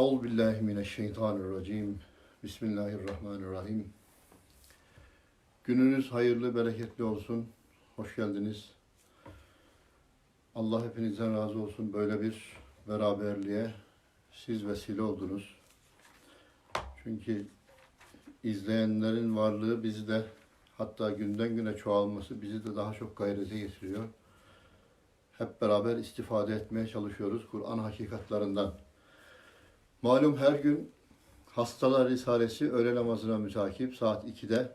Euzu billahi mineşşeytanirracim. Bismillahirrahmanirrahim. Gününüz hayırlı, bereketli olsun. Hoş geldiniz. Allah hepinizden razı olsun. Böyle bir beraberliğe siz vesile oldunuz. Çünkü izleyenlerin varlığı bizi de hatta günden güne çoğalması bizi de daha çok gayrete getiriyor. Hep beraber istifade etmeye çalışıyoruz Kur'an hakikatlerinden. Malum her gün Hastalar Risalesi öğle namazına mütakip saat 2'de.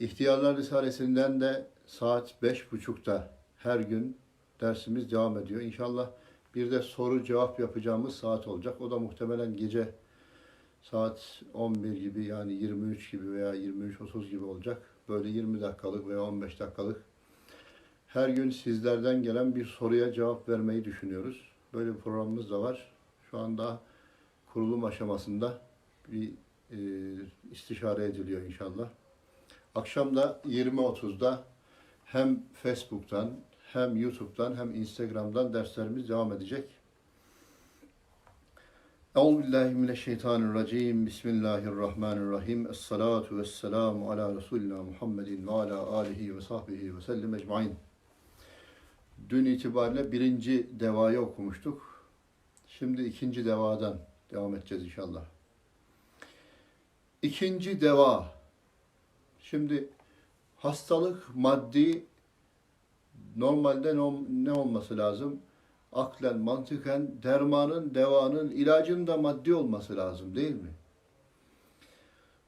İhtiyarlar Risalesinden de saat 5.30'da her gün dersimiz devam ediyor. İnşallah bir de soru cevap yapacağımız saat olacak. O da muhtemelen gece saat 11 gibi yani 23 gibi veya 23.30 gibi olacak. Böyle 20 dakikalık veya 15 dakikalık her gün sizlerden gelen bir soruya cevap vermeyi düşünüyoruz. Böyle bir programımız da var. Şu anda kurulum aşamasında bir e, istişare ediliyor inşallah. Akşam da 20.30'da hem Facebook'tan hem YouTube'dan hem Instagram'dan derslerimiz devam edecek. Euzubillahimineşşeytanirracim. Bismillahirrahmanirrahim. Esselatu vesselamu ala Resulina Muhammedin ve ala alihi ve sahbihi ve sellem ecmain. Dün itibariyle birinci devayı okumuştuk. Şimdi ikinci devadan devam edeceğiz inşallah. İkinci deva. Şimdi hastalık maddi normalde ne, ol- ne olması lazım? Aklen, mantıken dermanın, devanın, ilacın da maddi olması lazım değil mi?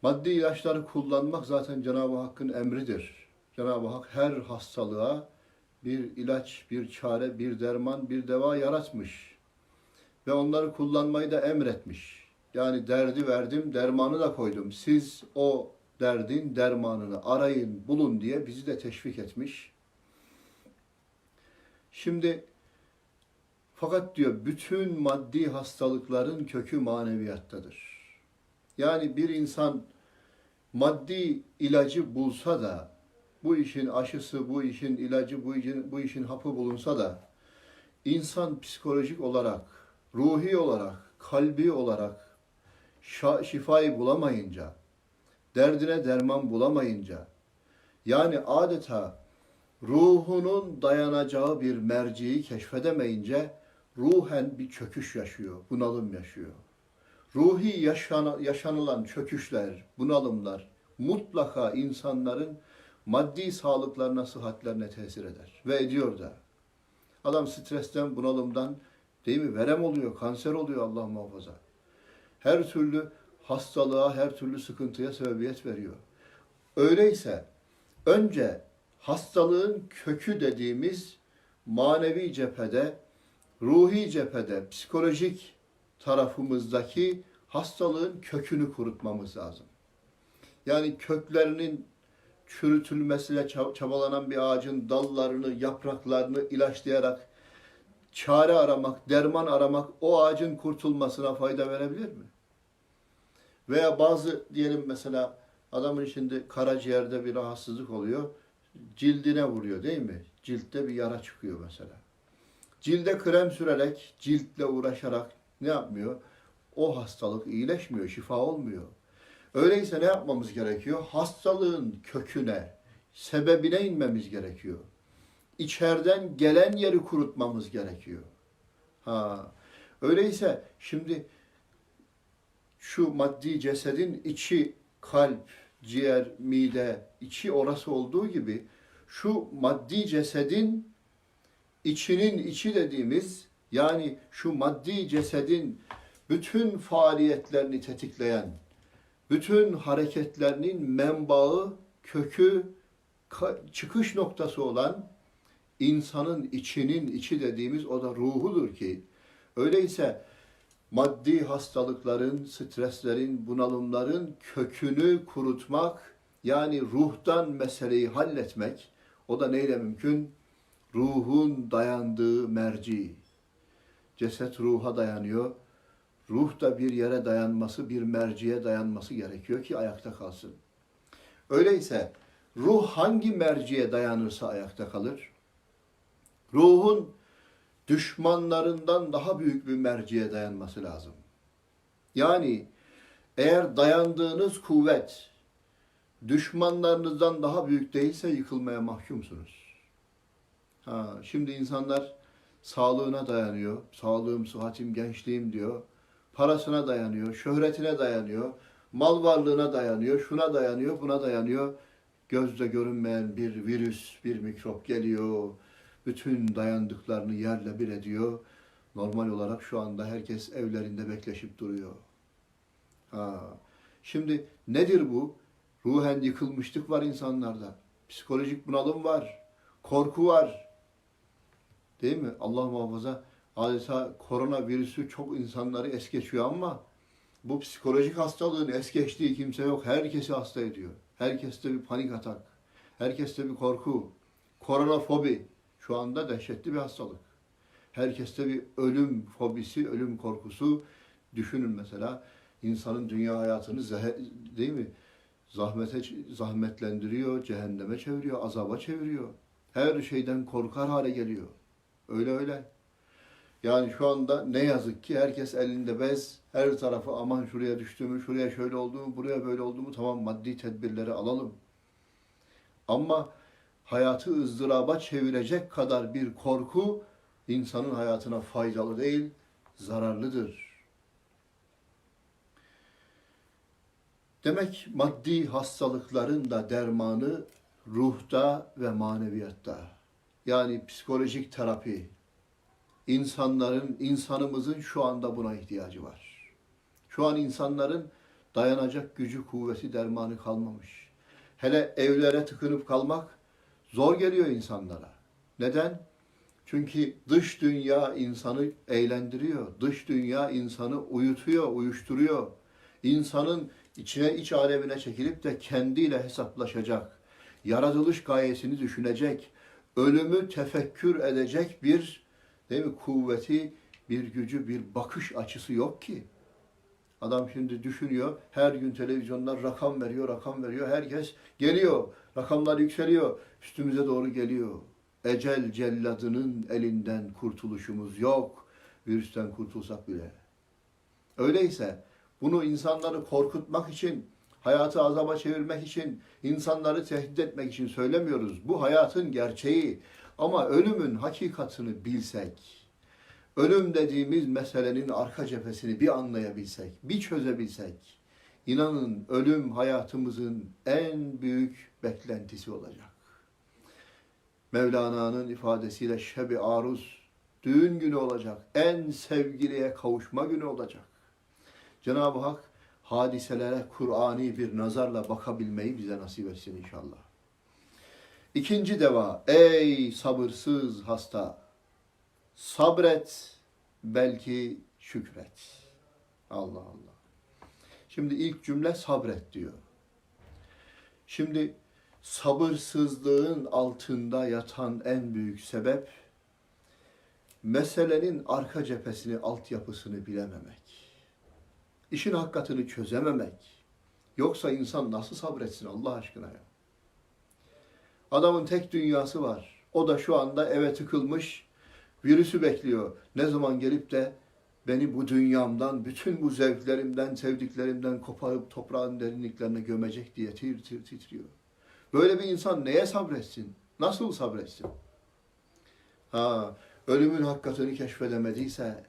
Maddi ilaçları kullanmak zaten Cenab-ı Hakk'ın emridir. Cenab-ı Hak her hastalığa bir ilaç, bir çare, bir derman, bir deva yaratmış. Ve onları kullanmayı da emretmiş. Yani derdi verdim, dermanı da koydum. Siz o derdin dermanını arayın, bulun diye bizi de teşvik etmiş. Şimdi fakat diyor bütün maddi hastalıkların kökü maneviyattadır. Yani bir insan maddi ilacı bulsa da bu işin aşısı, bu işin ilacı, bu işin, bu işin hapı bulunsa da insan psikolojik olarak, ruhi olarak, kalbi olarak şifayı bulamayınca, derdine derman bulamayınca, yani adeta ruhunun dayanacağı bir merciyi keşfedemeyince ruhen bir çöküş yaşıyor, bunalım yaşıyor. Ruhi yaşan, yaşanılan çöküşler, bunalımlar mutlaka insanların maddi sağlıklarına, sıhhatlerine tesir eder. Ve ediyor da. Adam stresten, bunalımdan değil mi? Verem oluyor, kanser oluyor Allah muhafaza. Her türlü hastalığa, her türlü sıkıntıya sebebiyet veriyor. Öyleyse önce hastalığın kökü dediğimiz manevi cephede, ruhi cephede, psikolojik tarafımızdaki hastalığın kökünü kurutmamız lazım. Yani köklerinin çürütülmesiyle çab- çabalanan bir ağacın dallarını, yapraklarını ilaçlayarak çare aramak, derman aramak o ağacın kurtulmasına fayda verebilir mi? Veya bazı diyelim mesela adamın şimdi karaciğerde bir rahatsızlık oluyor, cildine vuruyor değil mi? Ciltte bir yara çıkıyor mesela. Cilde krem sürerek, ciltle uğraşarak ne yapmıyor? O hastalık iyileşmiyor, şifa olmuyor. Öyleyse ne yapmamız gerekiyor? Hastalığın köküne, sebebine inmemiz gerekiyor. İçeriden gelen yeri kurutmamız gerekiyor. Ha. Öyleyse şimdi şu maddi cesedin içi kalp, ciğer, mide, içi orası olduğu gibi şu maddi cesedin içinin içi dediğimiz yani şu maddi cesedin bütün faaliyetlerini tetikleyen, bütün hareketlerinin menbaı, kökü, çıkış noktası olan insanın içinin içi dediğimiz o da ruhudur ki öyleyse maddi hastalıkların, streslerin, bunalımların kökünü kurutmak yani ruhtan meseleyi halletmek o da neyle mümkün? Ruhun dayandığı merci. Ceset ruha dayanıyor. Ruh da bir yere dayanması, bir merciye dayanması gerekiyor ki ayakta kalsın. Öyleyse ruh hangi merciye dayanırsa ayakta kalır. Ruhun düşmanlarından daha büyük bir merciye dayanması lazım. Yani eğer dayandığınız kuvvet düşmanlarınızdan daha büyük değilse yıkılmaya mahkumsunuz. Ha, şimdi insanlar sağlığına dayanıyor. Sağlığım, sıhhatim, gençliğim diyor. Parasına dayanıyor, şöhretine dayanıyor, mal varlığına dayanıyor, şuna dayanıyor, buna dayanıyor. Gözle görünmeyen bir virüs, bir mikrop geliyor. Bütün dayandıklarını yerle bir ediyor. Normal olarak şu anda herkes evlerinde bekleşip duruyor. Ha. Şimdi nedir bu? Ruhen yıkılmışlık var insanlarda. Psikolojik bunalım var. Korku var. Değil mi? Allah muhafaza adeta koronavirüsü çok insanları es geçiyor ama bu psikolojik hastalığın es geçtiği kimse yok. Herkesi hasta ediyor. Herkeste bir panik atak. Herkeste bir korku. Koronafobi şu anda dehşetli bir hastalık. Herkeste bir ölüm fobisi, ölüm korkusu. Düşünün mesela insanın dünya hayatını zehe- değil mi? Zahmete zahmetlendiriyor, cehenneme çeviriyor, azaba çeviriyor. Her şeyden korkar hale geliyor. Öyle öyle. Yani şu anda ne yazık ki herkes elinde bez, her tarafı aman şuraya düştüğümü, şuraya şöyle olduğumu, buraya böyle olduğumu tamam maddi tedbirleri alalım. Ama hayatı ızdıraba çevirecek kadar bir korku insanın hayatına faydalı değil, zararlıdır. Demek maddi hastalıkların da dermanı ruhta ve maneviyatta. Yani psikolojik terapi. İnsanların, insanımızın şu anda buna ihtiyacı var. Şu an insanların dayanacak gücü, kuvveti, dermanı kalmamış. Hele evlere tıkınıp kalmak zor geliyor insanlara. Neden? Çünkü dış dünya insanı eğlendiriyor. Dış dünya insanı uyutuyor, uyuşturuyor. İnsanın içine iç alemine çekilip de kendiyle hesaplaşacak. Yaratılış gayesini düşünecek. Ölümü tefekkür edecek bir değil mi kuvveti, bir gücü, bir bakış açısı yok ki. Adam şimdi düşünüyor, her gün televizyonlar rakam veriyor, rakam veriyor. Herkes geliyor, rakamlar yükseliyor, üstümüze doğru geliyor. Ecel celladının elinden kurtuluşumuz yok. Virüsten kurtulsak bile. Öyleyse bunu insanları korkutmak için, hayatı azaba çevirmek için, insanları tehdit etmek için söylemiyoruz. Bu hayatın gerçeği. Ama ölümün hakikatını bilsek, ölüm dediğimiz meselenin arka cephesini bir anlayabilsek, bir çözebilsek, inanın ölüm hayatımızın en büyük beklentisi olacak. Mevlana'nın ifadesiyle şebi aruz, düğün günü olacak, en sevgiliye kavuşma günü olacak. Cenab-ı Hak hadiselere Kur'ani bir nazarla bakabilmeyi bize nasip etsin inşallah. İkinci deva, ey sabırsız hasta, sabret, belki şükret. Allah Allah. Şimdi ilk cümle sabret diyor. Şimdi sabırsızlığın altında yatan en büyük sebep meselenin arka cephesini, altyapısını bilememek. İşin hakikatini çözememek. Yoksa insan nasıl sabretsin Allah aşkına ya? Adamın tek dünyası var. O da şu anda eve tıkılmış, virüsü bekliyor. Ne zaman gelip de beni bu dünyamdan, bütün bu zevklerimden, sevdiklerimden koparıp toprağın derinliklerine gömecek diye titriyor. Böyle bir insan neye sabretsin? Nasıl sabretsin? Ha, ölümün hakikatini keşfedemediyse,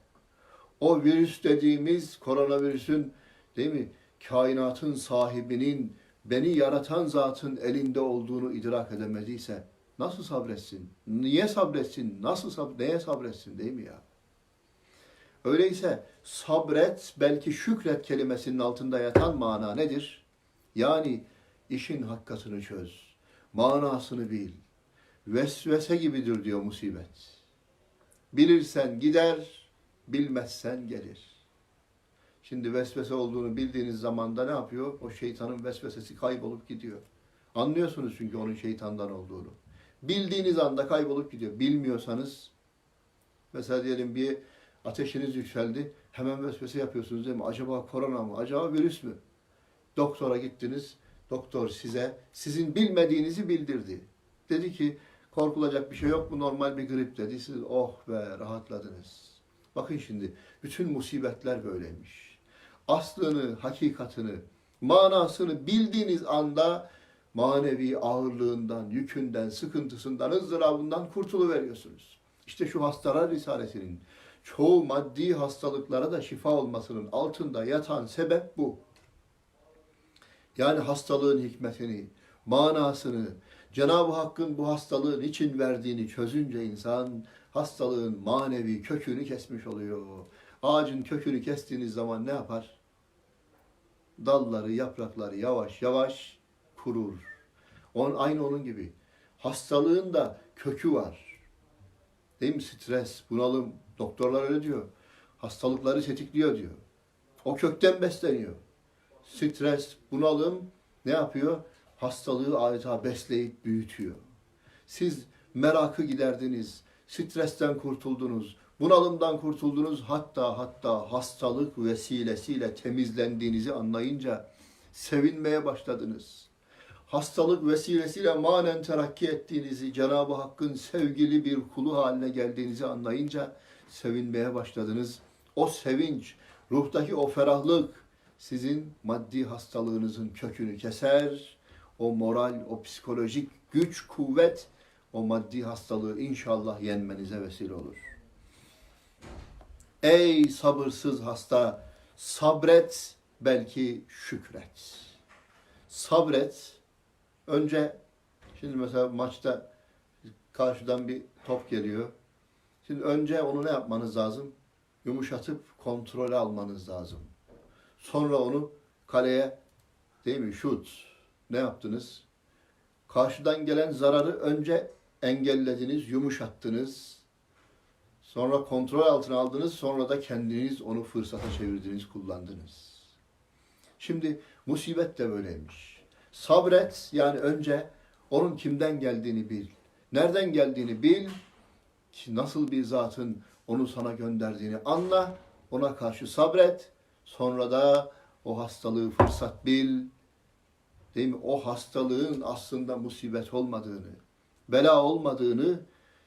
o virüs dediğimiz koronavirüsün değil mi? Kainatın sahibinin, beni yaratan zatın elinde olduğunu idrak edemediyse nasıl sabretsin? Niye sabretsin? Nasıl sab neye sabretsin değil mi ya? Öyleyse sabret belki şükret kelimesinin altında yatan mana nedir? Yani işin hakikatini çöz. Manasını bil. Vesvese gibidir diyor musibet. Bilirsen gider, bilmezsen gelir. Şimdi vesvese olduğunu bildiğiniz zaman da ne yapıyor? O şeytanın vesvesesi kaybolup gidiyor. Anlıyorsunuz çünkü onun şeytandan olduğunu. Bildiğiniz anda kaybolup gidiyor. Bilmiyorsanız mesela diyelim bir ateşiniz yükseldi. Hemen vesvese yapıyorsunuz değil mi? Acaba korona mı? Acaba virüs mü? Doktora gittiniz. Doktor size sizin bilmediğinizi bildirdi. Dedi ki korkulacak bir şey yok bu normal bir grip dedi. Siz oh be rahatladınız. Bakın şimdi bütün musibetler böyleymiş. aslını, hakikatini, manasını bildiğiniz anda manevi ağırlığından, yükünden, sıkıntısından, ızdırabından kurtuluveriyorsunuz. İşte şu hastalar risaletinin çoğu maddi hastalıklara da şifa olmasının altında yatan sebep bu. Yani hastalığın hikmetini, manasını, Cenab-ı Hakk'ın bu hastalığın için verdiğini çözünce insan hastalığın manevi kökünü kesmiş oluyor. Ağacın kökünü kestiğiniz zaman ne yapar? Dalları, yaprakları yavaş yavaş kurur. On, aynı onun gibi. Hastalığın da kökü var. Değil mi? Stres, bunalım. Doktorlar öyle diyor. Hastalıkları tetikliyor diyor. O kökten besleniyor. Stres, bunalım ne yapıyor? Hastalığı adeta besleyip büyütüyor. Siz merakı giderdiniz, stresten kurtuldunuz, bunalımdan kurtuldunuz. Hatta hatta hastalık vesilesiyle temizlendiğinizi anlayınca sevinmeye başladınız. Hastalık vesilesiyle manen terakki ettiğinizi, Cenab-ı Hakk'ın sevgili bir kulu haline geldiğinizi anlayınca sevinmeye başladınız. O sevinç, ruhtaki o ferahlık sizin maddi hastalığınızın kökünü keser. O moral, o psikolojik güç, kuvvet o maddi hastalığı inşallah yenmenize vesile olur. Ey sabırsız hasta, sabret belki şükret. Sabret. Önce şimdi mesela maçta karşıdan bir top geliyor. Şimdi önce onu ne yapmanız lazım? Yumuşatıp kontrole almanız lazım. Sonra onu kaleye değil mi şut ne yaptınız? Karşıdan gelen zararı önce engellediniz, yumuşattınız. Sonra kontrol altına aldınız, sonra da kendiniz onu fırsata çevirdiniz, kullandınız. Şimdi musibet de böyleymiş. Sabret yani önce onun kimden geldiğini bil. Nereden geldiğini bil. Ki nasıl bir zatın onu sana gönderdiğini anla. Ona karşı sabret. Sonra da o hastalığı fırsat bil. Değil mi? O hastalığın aslında musibet olmadığını, bela olmadığını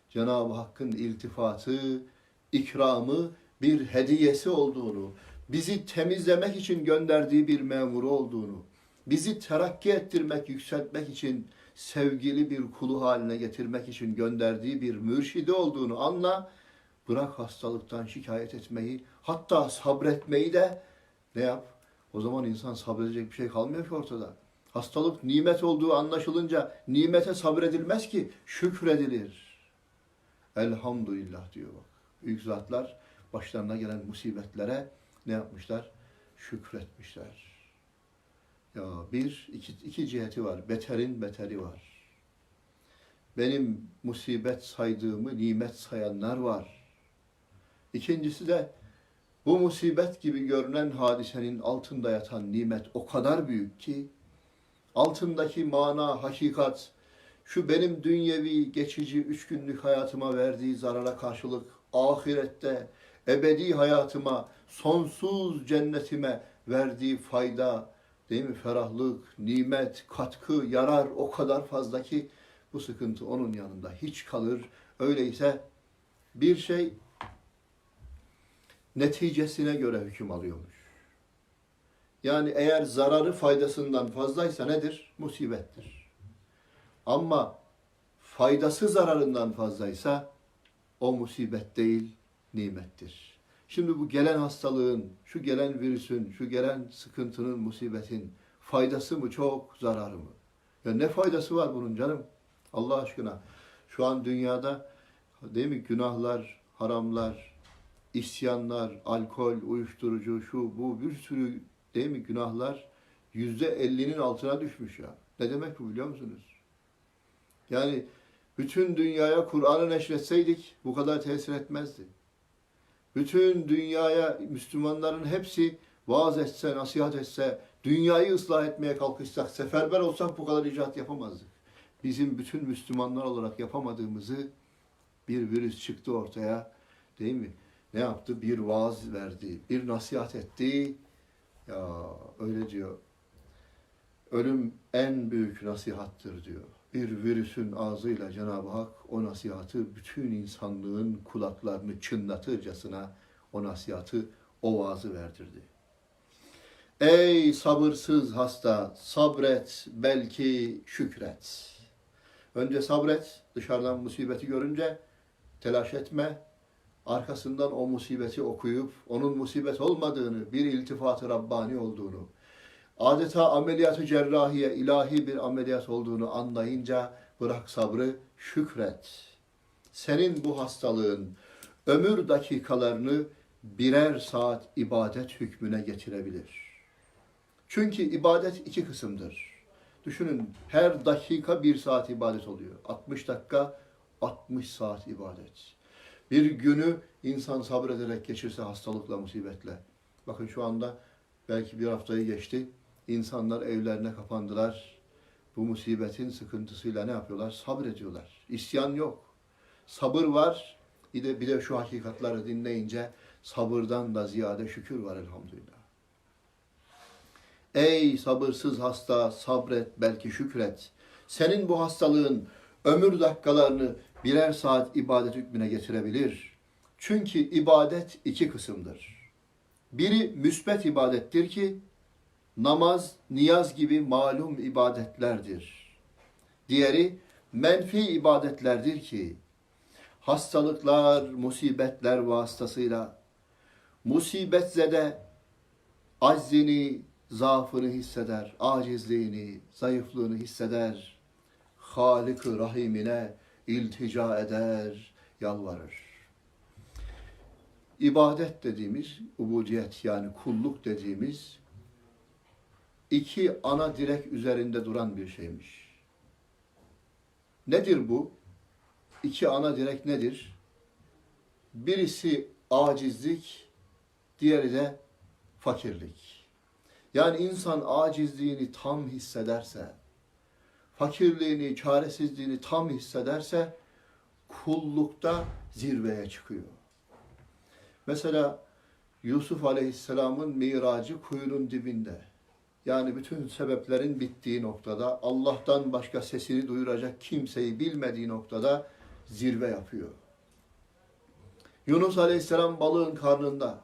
Cenab-ı Hakk'ın iltifatı, ikramı, bir hediyesi olduğunu, bizi temizlemek için gönderdiği bir memuru olduğunu, bizi terakki ettirmek, yükseltmek için sevgili bir kulu haline getirmek için gönderdiği bir mürşidi olduğunu anla. Bırak hastalıktan şikayet etmeyi, hatta sabretmeyi de ne yap? O zaman insan sabredecek bir şey kalmıyor ki ortada. Hastalık nimet olduğu anlaşılınca nimete sabredilmez ki şükredilir. Elhamdülillah diyor bak. Büyük zatlar başlarına gelen musibetlere ne yapmışlar? Şükretmişler. Ya bir, iki, iki ciheti var. Beterin beteri var. Benim musibet saydığımı nimet sayanlar var. İkincisi de bu musibet gibi görünen hadisenin altında yatan nimet o kadar büyük ki altındaki mana, hakikat, şu benim dünyevi geçici üç günlük hayatıma verdiği zarara karşılık ahirette ebedi hayatıma, sonsuz cennetime verdiği fayda, değil mi? Ferahlık, nimet, katkı, yarar o kadar fazla ki bu sıkıntı onun yanında hiç kalır. Öyleyse bir şey neticesine göre hüküm alıyormuş. Yani eğer zararı faydasından fazlaysa nedir? Musibettir. Ama faydası zararından fazlaysa o musibet değil, nimettir. Şimdi bu gelen hastalığın, şu gelen virüsün, şu gelen sıkıntının, musibetin faydası mı çok, zararı mı? Ya ne faydası var bunun canım? Allah aşkına. Şu an dünyada değil mi günahlar, haramlar, isyanlar, alkol, uyuşturucu, şu bu bir sürü değil mi günahlar yüzde ellinin altına düşmüş ya. Ne demek bu biliyor musunuz? Yani bütün dünyaya Kur'an'ı neşretseydik bu kadar tesir etmezdi. Bütün dünyaya Müslümanların hepsi vaaz etse, nasihat etse, dünyayı ıslah etmeye kalkışsak, seferber olsak bu kadar icat yapamazdık. Bizim bütün Müslümanlar olarak yapamadığımızı bir virüs çıktı ortaya, değil mi? Ne yaptı? Bir vaaz verdi, bir nasihat etti. Ya öyle diyor. Ölüm en büyük nasihattır diyor. Bir virüsün ağzıyla Cenab-ı Hak o nasihatı bütün insanlığın kulaklarını çınlatırcasına o nasihatı, o vaazı verdirdi. Ey sabırsız hasta, sabret belki şükret. Önce sabret, dışarıdan musibeti görünce telaş etme. Arkasından o musibeti okuyup onun musibet olmadığını, bir iltifatı Rabbani olduğunu, adeta ameliyatı cerrahiye ilahi bir ameliyat olduğunu anlayınca bırak sabrı, şükret. Senin bu hastalığın ömür dakikalarını birer saat ibadet hükmüne getirebilir. Çünkü ibadet iki kısımdır. Düşünün her dakika bir saat ibadet oluyor. 60 dakika 60 saat ibadet. Bir günü insan sabrederek geçirse hastalıkla, musibetle. Bakın şu anda belki bir haftayı geçti. İnsanlar evlerine kapandılar. Bu musibetin sıkıntısıyla ne yapıyorlar? Sabrediyorlar. İsyan yok. Sabır var. Bir de, bir de şu hakikatları dinleyince sabırdan da ziyade şükür var elhamdülillah. Ey sabırsız hasta sabret belki şükret. Senin bu hastalığın ömür dakikalarını birer saat ibadet hükmüne getirebilir. Çünkü ibadet iki kısımdır. Biri müsbet ibadettir ki namaz, niyaz gibi malum ibadetlerdir. Diğeri menfi ibadetlerdir ki hastalıklar, musibetler vasıtasıyla musibetzede aczini, zaafını hisseder, acizliğini, zayıflığını hisseder. Halık-ı Rahim'ine iltica eder, yalvarır. İbadet dediğimiz, ubudiyet yani kulluk dediğimiz iki ana direk üzerinde duran bir şeymiş. Nedir bu? İki ana direk nedir? Birisi acizlik, diğeri de fakirlik. Yani insan acizliğini tam hissederse, fakirliğini, çaresizliğini tam hissederse kullukta zirveye çıkıyor. Mesela Yusuf Aleyhisselam'ın miracı kuyunun dibinde. Yani bütün sebeplerin bittiği noktada, Allah'tan başka sesini duyuracak kimseyi bilmediği noktada zirve yapıyor. Yunus Aleyhisselam balığın karnında.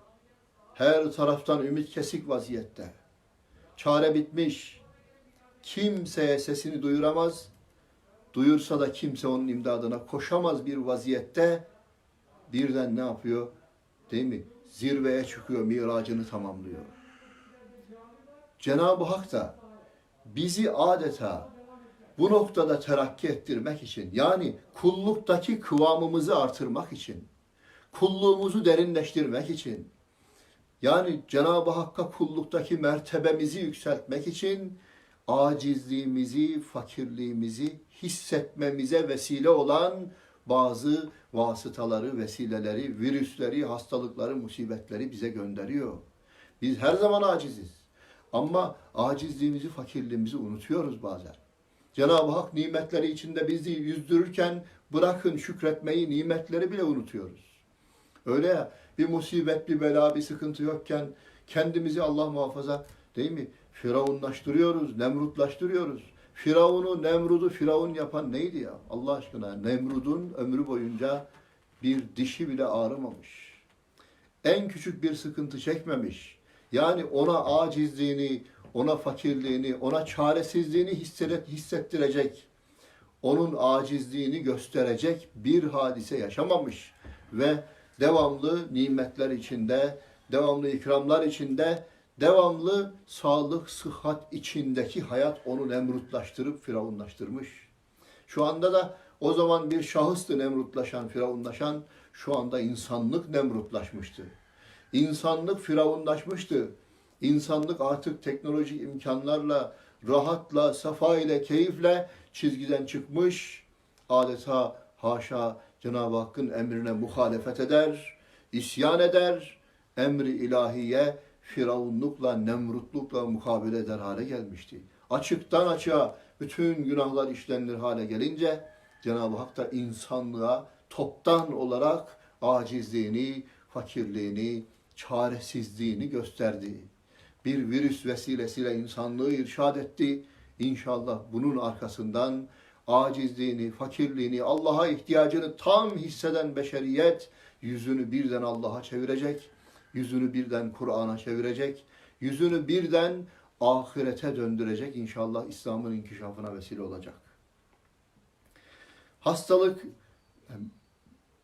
Her taraftan ümit kesik vaziyette. Çare bitmiş. Kimseye sesini duyuramaz. Duyursa da kimse onun imdadına koşamaz bir vaziyette. Birden ne yapıyor? Değil mi? Zirveye çıkıyor, miracını tamamlıyor. Cenab-ı Hak da bizi adeta bu noktada terakki ettirmek için yani kulluktaki kıvamımızı artırmak için kulluğumuzu derinleştirmek için yani Cenab-ı Hakk'a kulluktaki mertebemizi yükseltmek için acizliğimizi, fakirliğimizi hissetmemize vesile olan bazı vasıtaları, vesileleri, virüsleri, hastalıkları, musibetleri bize gönderiyor. Biz her zaman aciziz. Ama acizliğimizi, fakirliğimizi unutuyoruz bazen. Cenab-ı Hak nimetleri içinde bizi yüzdürürken bırakın şükretmeyi, nimetleri bile unutuyoruz. Öyle ya bir musibet, bir bela, bir sıkıntı yokken kendimizi Allah muhafaza değil mi? Firavunlaştırıyoruz, nemrutlaştırıyoruz. Firavun'u, Nemrud'u Firavun yapan neydi ya? Allah aşkına Nemrud'un ömrü boyunca bir dişi bile ağrımamış. En küçük bir sıkıntı çekmemiş. Yani ona acizliğini, ona fakirliğini, ona çaresizliğini hissettirecek, onun acizliğini gösterecek bir hadise yaşamamış ve devamlı nimetler içinde, devamlı ikramlar içinde, devamlı sağlık, sıhhat içindeki hayat onu nemrutlaştırıp firavunlaştırmış. Şu anda da o zaman bir şahıstı nemrutlaşan, firavunlaşan, şu anda insanlık nemrutlaşmıştı. İnsanlık firavunlaşmıştı. İnsanlık artık teknolojik imkanlarla, rahatla, safa ile, keyifle çizgiden çıkmış. Adeta haşa Cenab-ı Hakk'ın emrine muhalefet eder, isyan eder, emri ilahiye firavunlukla, nemrutlukla mukabele eder hale gelmişti. Açıktan açığa bütün günahlar işlenir hale gelince Cenab-ı Hak da insanlığa toptan olarak acizliğini, fakirliğini, çaresizliğini gösterdi. Bir virüs vesilesiyle insanlığı irşad etti. İnşallah bunun arkasından acizliğini, fakirliğini, Allah'a ihtiyacını tam hisseden beşeriyet yüzünü birden Allah'a çevirecek, yüzünü birden Kur'an'a çevirecek, yüzünü birden ahirete döndürecek inşallah İslam'ın inkişafına vesile olacak. Hastalık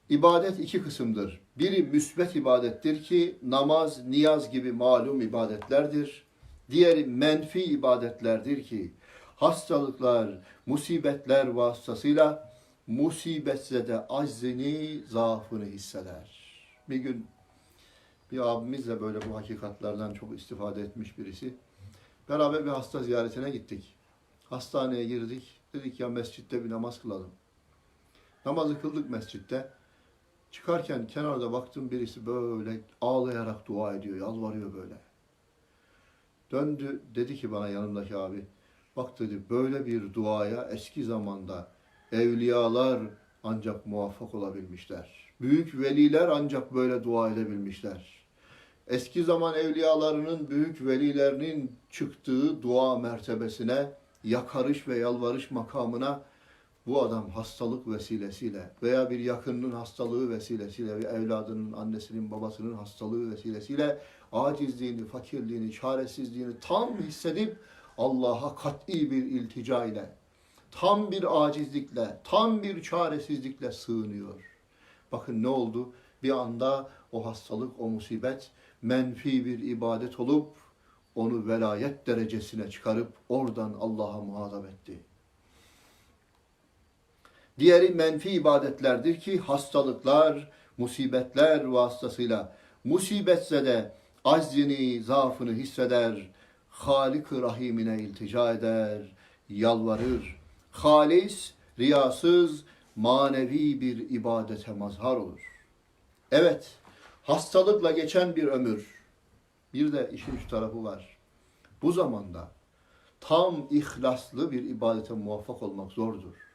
ibadet iki kısımdır. Biri müsbet ibadettir ki namaz, niyaz gibi malum ibadetlerdir. Diğeri menfi ibadetlerdir ki hastalıklar, musibetler vasıtasıyla musibetse de aczini, zaafını hisseder. Bir gün bir abimiz de böyle bu hakikatlerden çok istifade etmiş birisi. Beraber bir hasta ziyaretine gittik. Hastaneye girdik. Dedik ya mescitte bir namaz kılalım. Namazı kıldık mescitte. Çıkarken kenarda baktım birisi böyle ağlayarak dua ediyor, yalvarıyor böyle. Döndü dedi ki bana yanımdaki abi, bak dedi böyle bir duaya eski zamanda evliyalar ancak muvaffak olabilmişler. Büyük veliler ancak böyle dua edebilmişler. Eski zaman evliyalarının, büyük velilerinin çıktığı dua mertebesine, yakarış ve yalvarış makamına bu adam hastalık vesilesiyle veya bir yakınının hastalığı vesilesiyle ve evladının, annesinin, babasının hastalığı vesilesiyle acizliğini, fakirliğini, çaresizliğini tam hissedip Allah'a kat'i bir iltica ile, tam bir acizlikle, tam bir çaresizlikle sığınıyor. Bakın ne oldu? Bir anda o hastalık, o musibet menfi bir ibadet olup onu velayet derecesine çıkarıp oradan Allah'a muhatap etti. Diğeri menfi ibadetlerdir ki hastalıklar, musibetler vasıtasıyla musibetse de aczini, zaafını hisseder, Halik-ı Rahim'ine iltica eder, yalvarır. Halis, riyasız, manevi bir ibadete mazhar olur. Evet, hastalıkla geçen bir ömür. Bir de işin şu tarafı var. Bu zamanda tam ihlaslı bir ibadete muvaffak olmak zordur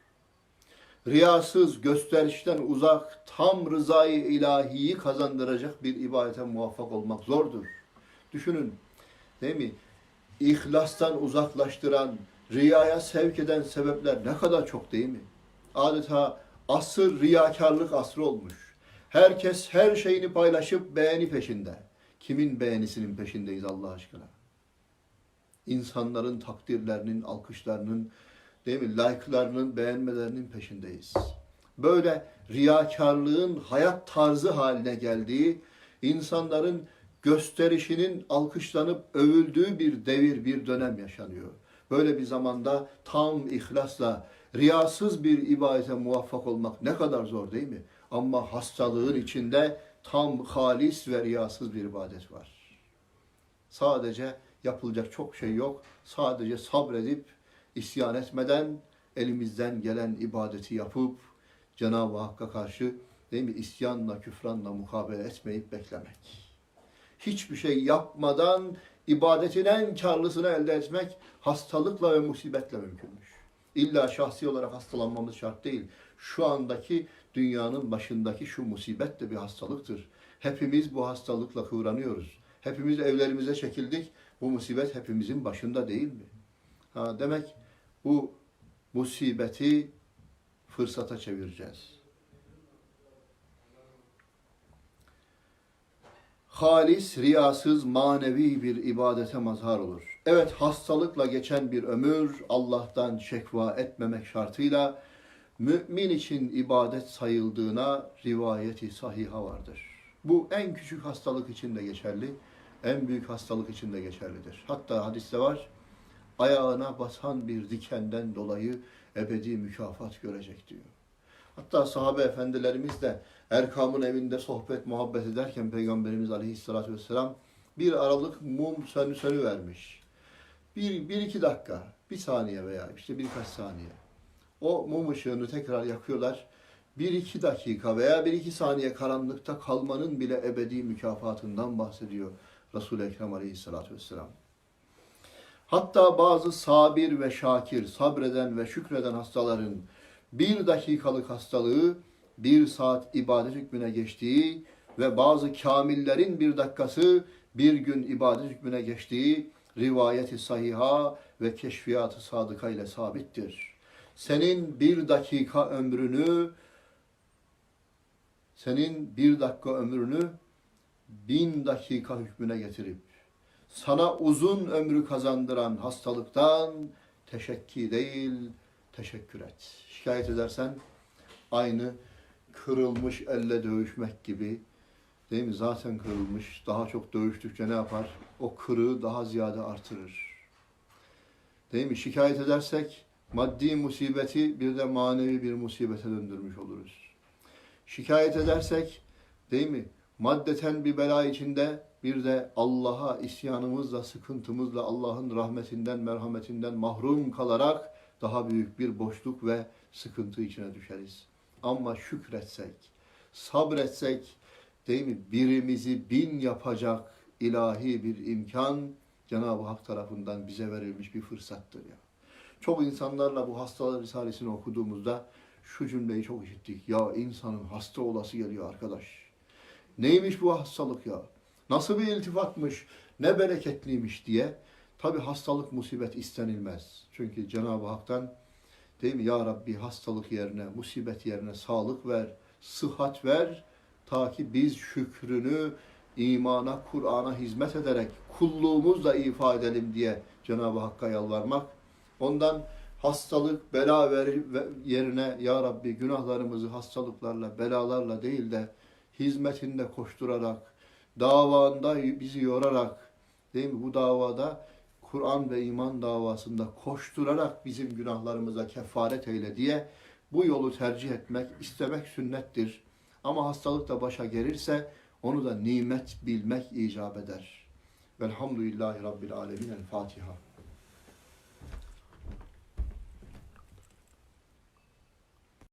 riyasız, gösterişten uzak, tam rızayı ilahiyi kazandıracak bir ibadete muvaffak olmak zordur. Düşünün, değil mi? İhlastan uzaklaştıran, riyaya sevk eden sebepler ne kadar çok değil mi? Adeta asır riyakarlık asrı olmuş. Herkes her şeyini paylaşıp beğeni peşinde. Kimin beğenisinin peşindeyiz Allah aşkına? İnsanların takdirlerinin, alkışlarının, değil mi? Like'larının, beğenmelerinin peşindeyiz. Böyle riyakarlığın hayat tarzı haline geldiği, insanların gösterişinin alkışlanıp övüldüğü bir devir, bir dönem yaşanıyor. Böyle bir zamanda tam ihlasla, riyasız bir ibadete muvaffak olmak ne kadar zor değil mi? Ama hastalığın içinde tam halis ve riyasız bir ibadet var. Sadece yapılacak çok şey yok. Sadece sabredip isyan etmeden elimizden gelen ibadeti yapıp Cenab-ı Hakk'a karşı değil mi isyanla, küfranla mukabele etmeyip beklemek. Hiçbir şey yapmadan ibadetin en karlısını elde etmek hastalıkla ve musibetle mümkünmüş. İlla şahsi olarak hastalanmamız şart değil. Şu andaki dünyanın başındaki şu musibet de bir hastalıktır. Hepimiz bu hastalıkla kıvranıyoruz. Hepimiz evlerimize çekildik. Bu musibet hepimizin başında değil mi? Ha, demek bu musibeti fırsata çevireceğiz. Halis, riyasız, manevi bir ibadete mazhar olur. Evet hastalıkla geçen bir ömür Allah'tan şekva etmemek şartıyla mümin için ibadet sayıldığına rivayeti sahiha vardır. Bu en küçük hastalık için de geçerli, en büyük hastalık için de geçerlidir. Hatta hadiste var, ayağına basan bir dikenden dolayı ebedi mükafat görecek diyor. Hatta sahabe efendilerimiz de Erkam'ın evinde sohbet, muhabbet ederken Peygamberimiz Aleyhisselatü Vesselam bir aralık mum sönü sönü vermiş. Bir, bir iki dakika, bir saniye veya işte birkaç saniye. O mum ışığını tekrar yakıyorlar. Bir iki dakika veya bir iki saniye karanlıkta kalmanın bile ebedi mükafatından bahsediyor Resul-i Ekrem Aleyhisselatü Vesselam. Hatta bazı sabir ve şakir, sabreden ve şükreden hastaların bir dakikalık hastalığı bir saat ibadet hükmüne geçtiği ve bazı kamillerin bir dakikası bir gün ibadet hükmüne geçtiği rivayeti sahiha ve keşfiyatı sadıka ile sabittir. Senin bir dakika ömrünü senin bir dakika ömrünü bin dakika hükmüne getirip sana uzun ömrü kazandıran hastalıktan teşekki değil, teşekkür et. Şikayet edersen aynı kırılmış elle dövüşmek gibi değil mi? Zaten kırılmış. Daha çok dövüştükçe ne yapar? O kırığı daha ziyade artırır. Değil mi? Şikayet edersek maddi musibeti bir de manevi bir musibete döndürmüş oluruz. Şikayet edersek değil mi? Maddeten bir bela içinde bir de Allah'a isyanımızla, sıkıntımızla Allah'ın rahmetinden, merhametinden mahrum kalarak daha büyük bir boşluk ve sıkıntı içine düşeriz. Ama şükretsek, sabretsek, değil mi? Birimizi bin yapacak ilahi bir imkan Cenab-ı Hak tarafından bize verilmiş bir fırsattır ya. Çok insanlarla bu hastalar risalesini okuduğumuzda şu cümleyi çok işittik. Ya insanın hasta olası geliyor arkadaş. Neymiş bu hastalık ya? Nasıl bir iltifatmış? Ne bereketliymiş diye. Tabi hastalık musibet istenilmez. Çünkü Cenab-ı Hak'tan değil mi? Ya Rabbi hastalık yerine, musibet yerine sağlık ver, sıhhat ver. Ta ki biz şükrünü imana, Kur'an'a hizmet ederek kulluğumuzla ifa edelim diye Cenab-ı Hakk'a yalvarmak. Ondan hastalık, bela ver, ve- yerine Ya Rabbi günahlarımızı hastalıklarla, belalarla değil de hizmetinde koşturarak, davanda bizi yorarak, değil mi? Bu davada Kur'an ve iman davasında koşturarak bizim günahlarımıza kefaret eyle diye bu yolu tercih etmek, istemek sünnettir. Ama hastalık da başa gelirse onu da nimet bilmek icap eder. Velhamdülillahi Rabbil Alemin. El Fatiha.